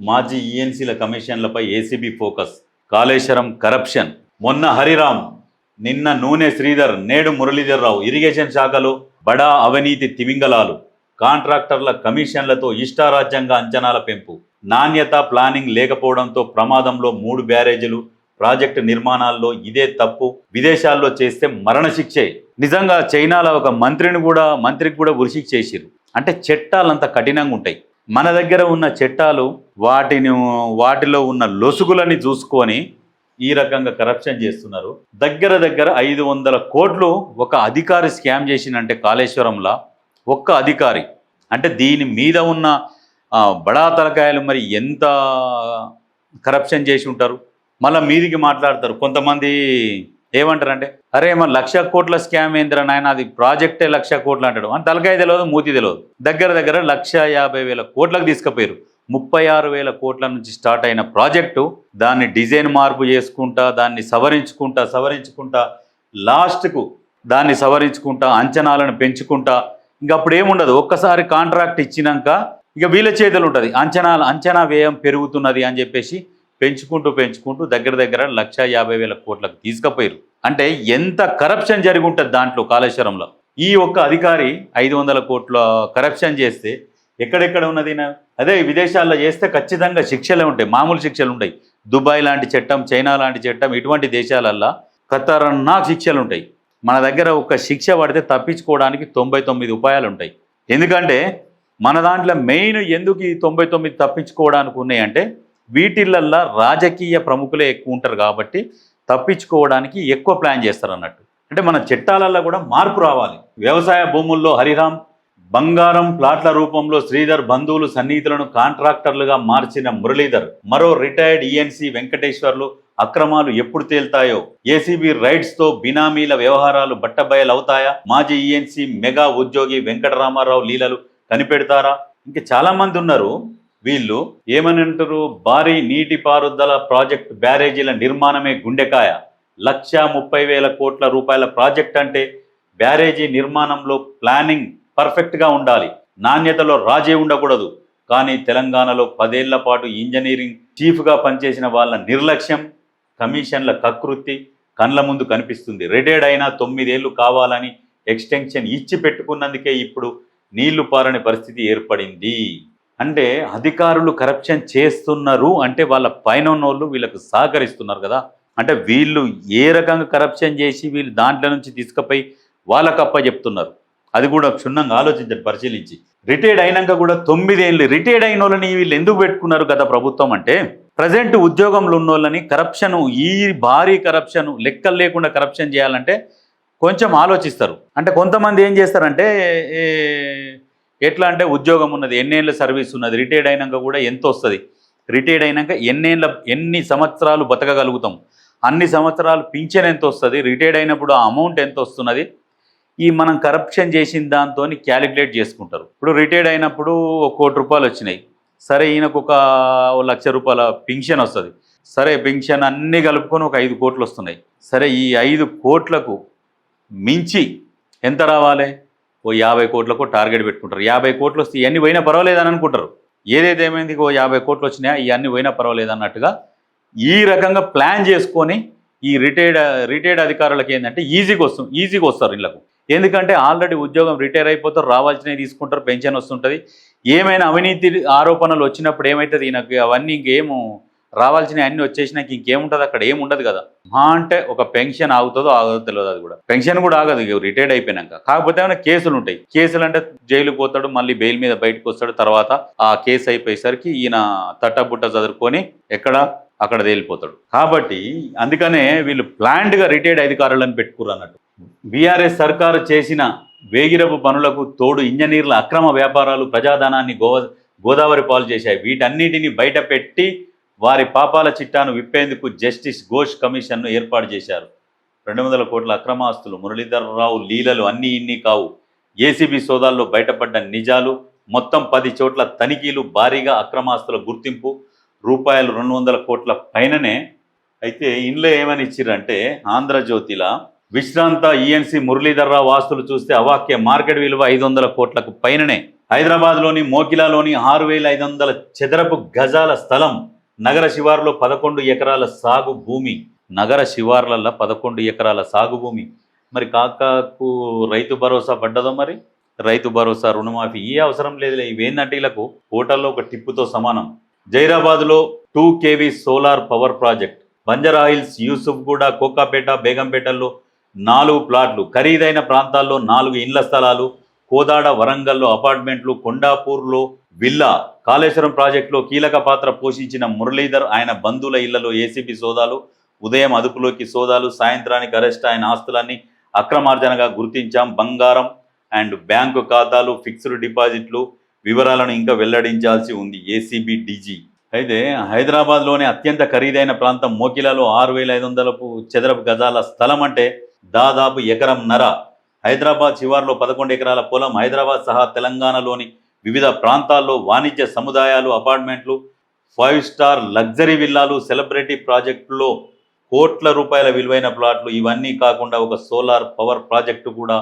మాజీ ఈఎన్సీల కమిషన్లపై ఏసీబీ ఫోకస్. కాళేశ్వరం కరప్షన్. మొన్న హరిరామ్ నిన్న నూనె శ్రీధర్ నేడు మురళీధర్ రావు ఇరిగేషన్ శాఖలో బడా అవినీతి తిమింగలాలు. కాంట్రాక్టర్ల కమిషన్లతో ఇష్టారాజ్యంగ అంచనాల పెంపు. నాణ్యత ప్లానింగ్ లేకపోవడంతో ప్రమాదంలో మూడు బ్యారేజీలు ప్రాజెక్టు నిర్మాణాల్లో ఇదే తప్పు. విదేశాల్లో చేస్తే మరణశిక్షే. నిజంగా చైనాలో ఒక మంత్రిని కూడా మంత్రికి కూడా ఉరిశిక్ష చేసిరు అంటే చట్టాలంత కఠినంగా ఉంటాయి. మన దగ్గర ఉన్న చట్టాలు వాటిని వాటిలో ఉన్న లొసుగులని చూసుకొని ఈ రకంగా కరప్షన్ చేస్తున్నారు. దగ్గర దగ్గర ఐదు వందల కోట్లు ఒక అధికారి స్కామ్ చేసిందంటే కాళేశ్వరంలో ఒక్క అధికారి. అంటే దీని మీద ఉన్న బడా తలకాయలు మరి ఎంత కరప్షన్ చేసి ఉంటారు? మళ్ళీ మీదికి మాట్లాడతారు. కొంతమంది ఏమంటారంటే అరే మన లక్ష కోట్ల స్కామ్ ఏందిరా నాయన? అది ప్రాజెక్టే లక్ష కోట్లు అంటాడు. అని తలకాయ తెలియదు మూతి తెలియదు దగ్గర దగ్గర లక్ష యాభై వేల కోట్లకు తీసుకుపోయారు ముప్పై ఆరు వేల కోట్ల నుంచి స్టార్ట్ అయిన ప్రాజెక్టు దాన్ని డిజైన్ మార్పు చేసుకుంటా దాన్ని సవరించుకుంటా సవరించుకుంటా లాస్ట్కు దాన్ని సవరించుకుంటా అంచనాలను పెంచుకుంటా ఇంక అప్పుడు ఏముండదు. ఒక్కసారి కాంట్రాక్ట్ ఇచ్చినాక ఇక వీళ్ళ చేతులు ఉంటుంది అంచనాలు అంచనా వ్యయం పెరుగుతున్నది అని చెప్పేసి పెంచుకుంటూ పెంచుకుంటూ దగ్గర దగ్గర లక్ష యాభై వేల కోట్లకు తీసుకుపోయారు అంటే ఎంత కరప్షన్ జరిగి ఉంటుంది దాంట్లో కాళేశ్వరంలో? ఈ ఒక్క అధికారి ఐదు వందల కోట్ల కరప్షన్ చేస్తే ఎక్కడెక్కడ ఉన్నది అదే విదేశాల్లో చేస్తే ఖచ్చితంగా శిక్షలే ఉంటాయి మామూలు శిక్షలు ఉంటాయి. దుబాయ్ లాంటి చట్టం చైనా లాంటి చట్టం ఇటువంటి దేశాలల్లో ఖతర్నాక్ శిక్షలు ఉంటాయి. మన దగ్గర ఒక శిక్ష పడితే తప్పించుకోవడానికి తొంభై తొమ్మిది ఉపాయాలు ఉంటాయి. ఎందుకంటే మన దాంట్లో మెయిన్ ఎందుకు ఈ తొంభై తొమ్మిది తప్పించుకోవడానికి ఉన్నాయంటే వీటిలల్లా రాజకీయ ప్రముఖులే ఎక్కువ ఉంటారు కాబట్టి తప్పించుకోవడానికి ఎక్కువ ప్లాన్ చేస్తారు అన్నట్టు అంటే మన చట్టాలల్లో కూడా మార్పు రావాలి. వ్యవసాయ భూముల్లో హరిరామ్ బంగారం ప్లాట్ల రూపంలో శ్రీధర్ బంధువులు సన్నిహితులను కాంట్రాక్టర్లుగా మార్చిన మురళీధర్ మరో రిటైర్డ్ ఈఎన్సీ వెంకటేశ్వర్లు అక్రమాలు ఎప్పుడు తేల్తాయో ఏసీబీ రైడ్స్తో బినామీల వ్యవహారాలు బట్టబయలవుతాయా మాజీ ఈఎన్సీ మెగా ఉద్యోగి వెంకటరామారావు లీలలు కనిపెడతారా? ఇంకా చాలా మంది ఉన్నారు. వీళ్ళు ఏమని అంటారు భారీ నీటిపారుదల ప్రాజెక్ట్ బ్యారేజీల నిర్మాణమే గుండెకాయ. లక్ష ముప్పై వేల కోట్ల రూపాయల ప్రాజెక్ట్ అంటే బ్యారేజీ నిర్మాణంలో ప్లానింగ్ పర్ఫెక్ట్గా ఉండాలి. నాణ్యతలో రాజీ ఉండకూడదు. కానీ తెలంగాణలో పదేళ్ళ పాటు ఇంజనీరింగ్ చీఫ్గా పనిచేసిన వాళ్ళ నిర్లక్ష్యం కమిషన్ల కకృతి కండ్ల ముందు కనిపిస్తుంది. రిటైర్డ్ అయినా తొమ్మిదేళ్ళు కావాలని ఎక్స్టెన్షన్ ఇచ్చి పెట్టుకున్నందుకే ఇప్పుడు నీళ్ళు పారని పరిస్థితి ఏర్పడింది. అంటే అధికారులు కరప్షన్ చేస్తున్నారు అంటే వాళ్ళ పైన ఉన్నోళ్ళు వీళ్ళకు సహకరిస్తున్నారు కదా. అంటే వీళ్ళు ఏ రకంగా కరప్షన్ చేసి వీళ్ళు దాంట్లో నుంచి తీసుకుపోయి వాళ్ళకప్ప చెప్తున్నారు. అది కూడా క్షుణ్ణంగా ఆలోచించండి పరిశీలించి. రిటైర్డ్ అయినాక కూడా తొమ్మిదేళ్ళు రిటైర్డ్ అయిన వాళ్ళని వీళ్ళు ఎందుకు పెట్టుకున్నారు గత ప్రభుత్వం అంటే ప్రజెంట్ ఉద్యోగంలో ఉన్న వాళ్ళని కరప్షన్ ఈ భారీ కరప్షన్ లెక్కలు లేకుండా కరప్షన్ చేయాలంటే కొంచెం ఆలోచిస్తారు. అంటే కొంతమంది ఏం చేస్తారంటే ఏ, ఎట్లా అంటే ఉద్యోగం ఉన్నది ఎన్నేళ్ళ సర్వీస్ ఉన్నది రిటైర్డ్ అయినాక కూడా ఎంత వస్తుంది రిటైర్డ్ అయినాక ఎన్నేళ్ళ ఎన్ని సంవత్సరాలు బతకగలుగుతాం? అన్ని సంవత్సరాలు పింఛన్ ఎంత వస్తుంది రిటైర్డ్ అయినప్పుడు ఆ అమౌంట్ ఎంత వస్తున్నది ఈ మనం కరప్షన్ చేసిన దాంతో క్యాలిక్యులేట్ చేసుకుంటారు. ఇప్పుడు రిటైర్డ్ అయినప్పుడు ఒక కోటి రూపాయలు వచ్చినాయి. సరే ఈయనకు ఒక లక్ష రూపాయల పింఛన్ వస్తుంది. సరే పింఛన్ అన్నీ కలుపుకొని ఒక ఐదు కోట్లు వస్తున్నాయి. సరే ఈ ఐదు కోట్లకు మించి ఎంత రావాలి? ఓ యాభై కోట్లకు టార్గెట్ పెట్టుకుంటారు. యాభై కోట్లు వస్తే ఇవన్నీ పోయినా పర్వాలేదని అనుకుంటారు. ఏదైతే ఏమైంది ఓ యాభై కోట్లు వచ్చినాయా? ఇవన్నీ పోయినా పర్వాలేదు అన్నట్టుగా ఈ రకంగా ప్లాన్ చేసుకొని ఈ రిటైర్డ్ రిటైర్డ్ అధికారులకు ఏంటంటే ఈజీగా వస్తుంది ఈజీగా వస్తారు ఇళ్ళకు ఎందుకంటే ఆల్రెడీ ఉద్యోగం రిటైర్ అయిపోతారు రావాల్సినవి తీసుకుంటారు పెన్షన్ వస్తుంటుంది. ఏమైనా అవినీతి ఆరోపణలు వచ్చినప్పుడు ఏమవుతుంది ఈయనకు అవన్నీ ఇంకేమో రావాల్సినవి అన్ని వచ్చేసినాక ఇంకేముంటుంది అక్కడ? ఏముండదు కదా. మా అంటే ఒక పెన్షన్ ఆగుతుందో ఆగదో తెలియదు అది కూడా. పెన్షన్ కూడా ఆగదు రిటైర్డ్ అయిపోయినాక. కాకపోతే ఏమైనా కేసులు ఉంటాయి. కేసులు అంటే జైలుకు పోతాడు మళ్ళీ బెయిల్ మీద బయటకు వస్తాడు తర్వాత ఆ కేసు అయిపోయేసరికి ఈయన తట్టబుట్ట చదువుకొని ఎక్కడ? అక్కడ తేలిపోతాడు. కాబట్టి అందుకనే వీళ్ళు ప్లాంట్గా రిటైర్డ్ అధికారులను పెట్టుకురు అన్నట్టు. బీఆర్ఎస్ సర్కారు చేసిన వేగిరపు పనులకు తోడు ఇంజనీర్ల అక్రమ వ్యాపారాలు ప్రజాధనాన్ని గో గోదావరి పాలు చేశాయి. వీటన్నిటిని బయట పెట్టి వారి పాపాల చిట్టాను విప్పేందుకు జస్టిస్ ఘోష్ కమిషన్ను ఏర్పాటు చేశారు. రెండు వందల కోట్ల అక్రమాస్తులు మురళీధరరావు లీలలు అన్నీ ఇన్ని కావు. ఏసీబీ సోదాల్లో బయటపడ్డ నిజాలు మొత్తం పది చోట్ల తనిఖీలు భారీగా అక్రమాస్తుల గుర్తింపు రూపాయలు రెండు వందల కోట్ల పైననే. అయితే ఇంట్లో ఏమని ఇచ్చిర్రంటే ఆంధ్రజ్యోతిల విశ్రాంత ఈఎన్సీ మురళీధర్రావు ఆస్తులు చూస్తే అవాక్య మార్కెట్ విలువ ఐదు వందల కోట్లకు పైననే. హైదరాబాద్లోని మోకిలాలోని ఆరు వేల ఐదు వందల చదరపు గజాల స్థలం. నగర శివారులో పదకొండు ఎకరాల సాగు భూమి నగర శివార్లలో పదకొండు ఎకరాల సాగు భూమి. మరి కాకాకు రైతు భరోసా పడ్డదో మరి? రైతు భరోసా రుణమాఫీ ఏ అవసరం లేదులే. ఇవేందంటే వీళ్ళకు హోటల్లో ఒక టిప్పుతో సమానం. జైరాబాద్లో two KV solar power project. Banjara Yusuf Yusufguda Kokapet బేగంపేటల్లో నాలుగు ప్లాట్లు. ఖరీదైన ప్రాంతాల్లో నాలుగు ఇండ్ల స్థలాలు. కోదాడ వరంగల్లో అపార్ట్మెంట్లు. కొండాపూర్లో విల్లా కాళేశ్వరం ప్రాజెక్టులో కీలక పాత్ర పోషించిన మురళీధర్ ఆయన బంధువుల ఇళ్ళలో ఏసీబీ సోదాలు ఉదయం అదుపులోకి సోదాలు సాయంత్రానికి అరెస్ట్ ఆయన ఆస్తులన్నీ అక్రమార్జనగా గుర్తించాం. బంగారం అండ్ బ్యాంకు ఖాతాలు ఫిక్స్డ్ డిపాజిట్లు వివరాలను ఇంకా వెల్లడించాల్సి ఉంది ఏసీబీ డీజీ. అయితే హైదరాబాద్లోని అత్యంత ఖరీదైన ప్రాంతం మోకిలాలో ఆరు వేల ఐదు వందలపు చదరపు గజాల స్థలం అంటే దాదాపు ఎకరం నర. హైదరాబాద్ శివార్లో పదకొండు ఎకరాల పొలం హైదరాబాద్ సహా తెలంగాణలోని వివిధ ప్రాంతాల్లో వాణిజ్య సముదాయాలు అపార్ట్మెంట్లు ఫైవ్ స్టార్ లగ్జరీ విల్లాలు సెలబ్రిటీ ప్రాజెక్టులో కోట్ల రూపాయల విలువైన ప్లాట్లు. ఇవన్నీ కాకుండా ఒక సోలార్ పవర్ ప్రాజెక్టు కూడా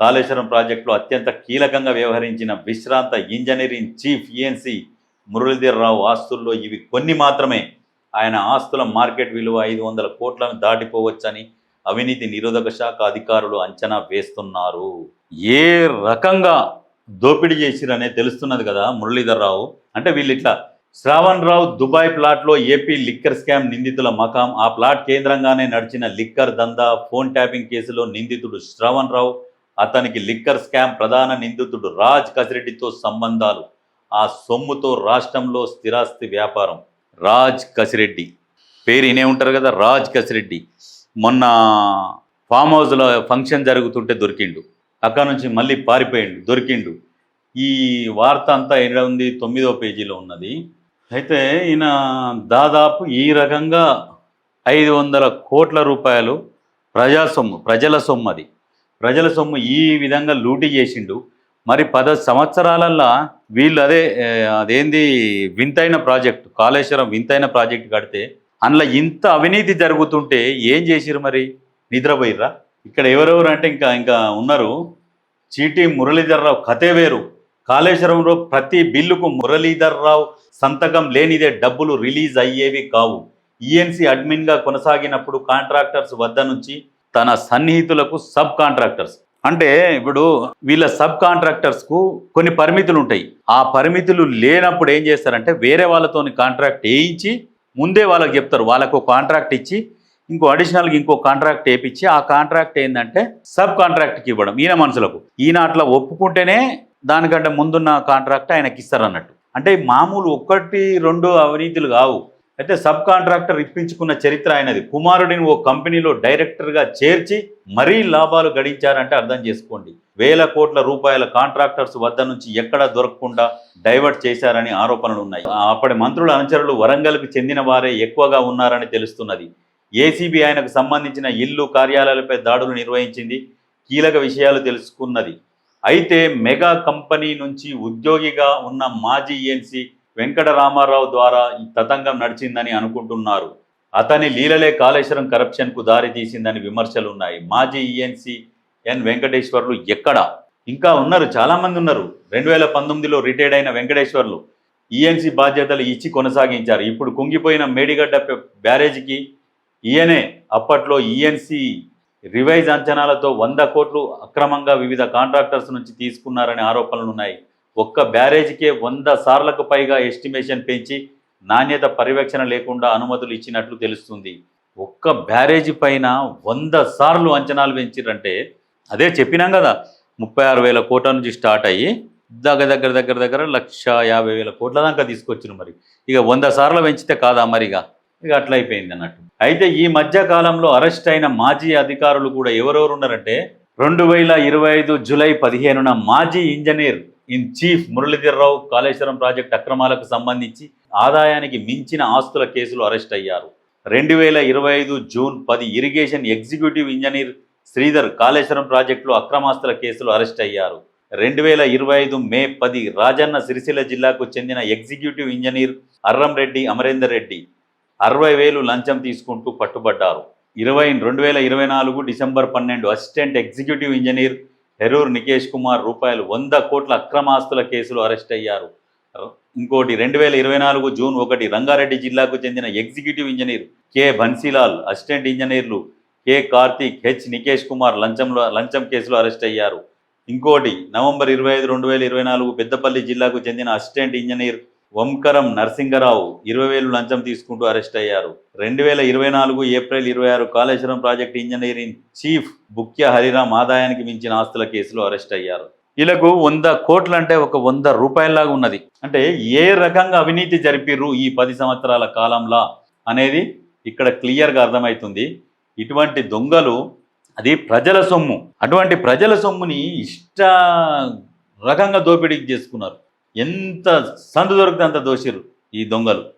కాళేశ్వరం ప్రాజెక్టులో అత్యంత కీలకంగా వ్యవహరించిన విశ్రాంత engineering chief ENC Muralidhar Rao ఆస్తుల్లో ఇవి కొన్ని మాత్రమే. ఆయన ఆస్తుల మార్కెట్ విలువ ఐదు వందల కోట్లను దాటిపోవచ్చని అవినీతి నిరోధక శాఖ అధికారులు అంచనా వేస్తున్నారు. ఏ రకంగా దోపిడీ చేసిరనే తెలుస్తున్నది కదా మురళీధర్ రావు. అంటే వీళ్ళు ఇట్లా శ్రావణ్ రావు దుబాయ్ ప్లాట్లో ఏపీ లిక్కర్ స్కామ్ నిందితుల మకాం. ఆ ప్లాట్ కేంద్రంగానే నడిచిన లిక్కర్ దందా ఫోన్ ట్యాపింగ్ కేసులో నిందితుడు శ్రావణ్ రావు. అతనికి లిక్కర్ స్కామ్ ప్రధాన నిందితుడు రాజ్ కసిరెడ్డితో సంబంధాలు. ఆ సొమ్ముతో రాష్ట్రంలో స్థిరాస్తి వ్యాపారం. రాజ్ కసిరెడ్డి. పేరు ఇనే ఉంటారు కదా రాజ్ కసిరెడ్డి. మొన్న ఫామ్ హౌస్లో ఫంక్షన్ జరుగుతుంటే దొరికిండు. అక్కడ నుంచి మళ్ళీ పారిపోయిండు దొరికిండు. ఈ వార్త అంతా ఎక్కడ ఉంది? తొమ్మిదో పేజీలో ఉన్నది. అయితే ఈయన దాదాపు ఈ రకంగా ఐదు వందల కోట్ల రూపాయలు ప్రజా సొమ్ము ప్రజల సొమ్ము అది. ప్రజల సొమ్ము ఈ విధంగా లూటీ చేసిండు. మరి పద సంవత్సరాలల్లా వీళ్ళు అదే అదేంది వింతైన ప్రాజెక్ట్ కాళేశ్వరం వింతైన ప్రాజెక్ట్ కడితే అందులో ఇంత అవినీతి జరుగుతుంటే ఏం చేసిరు మరి? నిద్రపోయిర్రా? ఇక్కడ ఎవరెవరు అంటే ఇంకా ఇంకా ఉన్నారు. చీటీ మురళీధర్రావు కథే వేరు. కాళేశ్వరంలో ప్రతి బిల్లుకు మురళీధర్ రావు సంతకం లేనిదే డబ్బులు రిలీజ్ అయ్యేవి కావు. ఈఎన్సీ అడ్మిన్గా కొనసాగినప్పుడు కాంట్రాక్టర్స్ వద్ద నుంచి తన సన్నిహితులకు సబ్ కాంట్రాక్టర్స్. అంటే ఇప్పుడు వీళ్ళ సబ్ కాంట్రాక్టర్స్కు కొన్ని పరిమితులు ఉంటాయి. ఆ పరిమితులు లేనప్పుడు ఏం చేస్తారంటే వేరే వాళ్ళతోని కాంట్రాక్ట్ వేయించి ముందే వాళ్ళకి చెప్తారు. వాళ్ళకు కాంట్రాక్ట్ ఇచ్చి ఇంకో అడిషనల్గా ఇంకో కాంట్రాక్ట్ వేయించి ఆ కాంట్రాక్ట్ ఏంటంటే సబ్ కాంట్రాక్ట్కి ఇవ్వడం ఈయన మనుషులకు. ఈయన అట్లా ఒప్పుకుంటేనే దానికంటే ముందున్న కాంట్రాక్ట్ ఆయనకి ఇస్తారు అన్నట్టు అంటే మామూలు ఒక్కటి రెండు అవినీతులు కావు. అయితే సబ్ కాంట్రాక్టర్ ఇప్పించుకున్న చరిత్ర ఆయనది. కుమారుడిని ఓ కంపెనీలో డైరెక్టర్గా చేర్చి మరీ లాభాలు గడించారంటే అర్థం చేసుకోండి. వేల కోట్ల రూపాయల కాంట్రాక్టర్స్ వద్ద నుంచి ఎక్కడా దొరకకుండా డైవర్ట్ చేశారని ఆరోపణలు ఉన్నాయి. అప్పటి మంత్రుల అనుచరులు వరంగల్కు చెందిన వారే ఎక్కువగా ఉన్నారని తెలుస్తున్నది. ఏసీబీ ఆయనకు సంబంధించిన ఇల్లు కార్యాలయాలపై దాడులు నిర్వహించింది. కీలక విషయాలు తెలుసుకున్నది. అయితే మెగా కంపెనీ నుంచి ఉద్యోగిగా ఉన్న మాజీ ఏఎన్సీ వెంకటరామారావు ద్వారా ఈ తతంగం నడిచిందని అనుకుంటున్నారు. అతని లీలలే కాళేశ్వరం కరప్షన్కు దారి తీసిందని విమర్శలు ఉన్నాయి. మాజీ ఈఎన్సీ ఎన్ వెంకటేశ్వర్లు ఎక్కడ? ఇంకా ఉన్నారు చాలామంది ఉన్నారు. రెండు వేల పంతొమ్మిదిలో రిటైర్డ్ అయిన వెంకటేశ్వర్లు ఈఎన్సీ బాధ్యతలు ఇచ్చి కొనసాగించారు. ఇప్పుడు కుంగిపోయిన మేడిగడ్డ బ్యారేజీకి ఈయనే అప్పట్లో ఈఎన్సీ రివైజ్ అంచనాలతో వంద కోట్లు అక్రమంగా వివిధ కాంట్రాక్టర్స్ నుంచి తీసుకున్నారనే ఆరోపణలు ఉన్నాయి. ఒక్క బ్యారేజీకే వంద సార్లకు పైగా ఎస్టిమేషన్ పెంచి నాణ్యత పర్యవేక్షణ లేకుండా అనుమతులు ఇచ్చినట్లు తెలుస్తుంది. ఒక్క బ్యారేజీ పైన వంద సార్లు అంచనాలు పెంచిరంటే అదే చెప్పినాం కదా ముప్పై ఆరు వేల కోట్ల నుంచి స్టార్ట్ అయ్యి దగ్గర దగ్గర దగ్గర దగ్గర లక్ష యాభై వేల కోట్ల దాకా తీసుకొచ్చిన మరి. ఇక వంద సార్లు పెంచితే కాదా మరిగా? ఇక అట్లా అయిపోయింది అన్నట్టు. అయితే ఈ మధ్య కాలంలో అరెస్ట్ అయిన మాజీ అధికారులు కూడా ఎవరెవరు ఉన్నారంటే రెండు వేల ఇరవై ఐదు జూలై పదిహేనున మాజీ engineer in chief Muralidhar Rao Kaleshwaram project అక్రమాలకు సంబంధించి ఆదాయానికి మించిన ఆస్తుల కేసులో అరెస్ట్ అయ్యారు. రెండు వేల ఇరవై ఐదు జూన్ పది irrigation executive engineer Sridhar Kaleshwaram ప్రాజెక్టులో అక్రమాస్తుల కేసులో అరెస్ట్ అయ్యారు. రెండు వేల ఇరవై ఐదు మే పది రాజన్న సిరిసిల్ల జిల్లాకు చెందిన ఎగ్జిక్యూటివ్ ఇంజనీర్ అర్రం రెడ్డి అమరేందర్ రెడ్డి అరవై వేలు లంచం తీసుకుంటూ పట్టుబడ్డారు. ఇరవై రెండు వేల ఇరవై నాలుగు డిసెంబర్ పన్నెండు assistant executive engineer Herur Nikesh Kumar రూపాయలు వంద కోట్ల అక్రమాస్తుల కేసులో అరెస్ట్ అయ్యారు. ఇంకోటి రెండు వేల ఇరవై నాలుగు జూన్ ఒకటి రంగారెడ్డి జిల్లాకు చెందిన executive engineer K. Bansilal assistant ఇంజనీర్లు కె. కార్తీక్ హెచ్. నికేష్ కుమార్ లంచంలో లంచం కేసులో అరెస్ట్ అయ్యారు. ఇంకోటి నవంబర్ ఇరవై ఐదు రెండు వేల ఇరవై నాలుగు పెద్దపల్లి జిల్లాకు చెందిన అసిస్టెంట్ ఇంజనీర్ వంకరం నరసింగరావు ఇరవై వేలు లంచం తీసుకుంటూ అరెస్ట్ అయ్యారు. రెండు వేల ఇరవై నాలుగు ఏప్రిల్ ఇరవై ఆరు Kaleshwaram project engineering chief Bukya Hariram ఆదాయానికి మించిన ఆస్తుల కేసులో అరెస్ట్ అయ్యారు. వీళ్ళకు వంద కోట్లు అంటే ఒక వంద రూపాయలలాగా ఉన్నది. అంటే ఏ రకంగా అవినీతి జరిపిర్రు ఈ పది సంవత్సరాల కాలంలా అనేది ఇక్కడ క్లియర్గా అర్థమవుతుంది. ఇటువంటి దొంగలు అది ప్రజల సొమ్ము. అటువంటి ప్రజల సొమ్ముని ఇష్ట రకంగా దోపిడీకి చేసుకున్నారు. ఎంత సందు దొరికితే అంత దోషిరు ఈ దొంగలు.